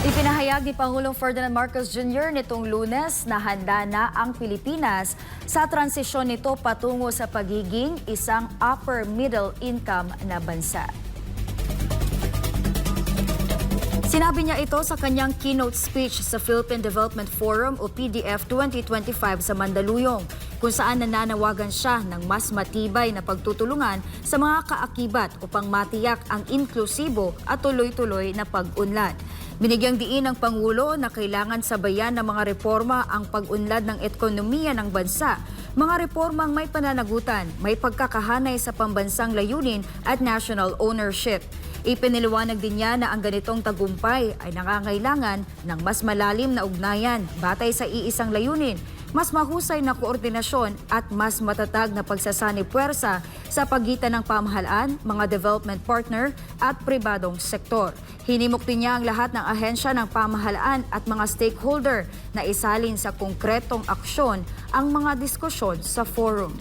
Ipinahayag ni Pangulong Ferdinand Marcos Jr. nitong lunes na handa na ang Pilipinas sa transisyon nito patungo sa pagiging isang upper middle income na bansa. Sinabi niya ito sa kanyang keynote speech sa Philippine Development Forum o PDF 2025 sa Mandaluyong, kung saan nananawagan siya ng mas matibay na pagtutulungan sa mga kaakibat upang matiyak ang inklusibo at tuloy-tuloy na pag-unlad. Binigyang diin ng Pangulo na kailangan sabayan ng mga reforma ang pag-unlad ng ekonomiya ng bansa mga reformang may pananagutan, may pagkakahanay sa pambansang layunin at national ownership. Ipiniliwanag din niya na ang ganitong tagumpay ay nangangailangan ng mas malalim na ugnayan batay sa iisang layunin, mas mahusay na koordinasyon at mas matatag na pagsasani puwersa sa pagitan ng pamahalaan, mga development partner at pribadong sektor. Hinimok din niya ang lahat ng ahensya ng pamahalaan at mga stakeholder na isalin sa konkretong aksyon ang mga diskusyon sa forum.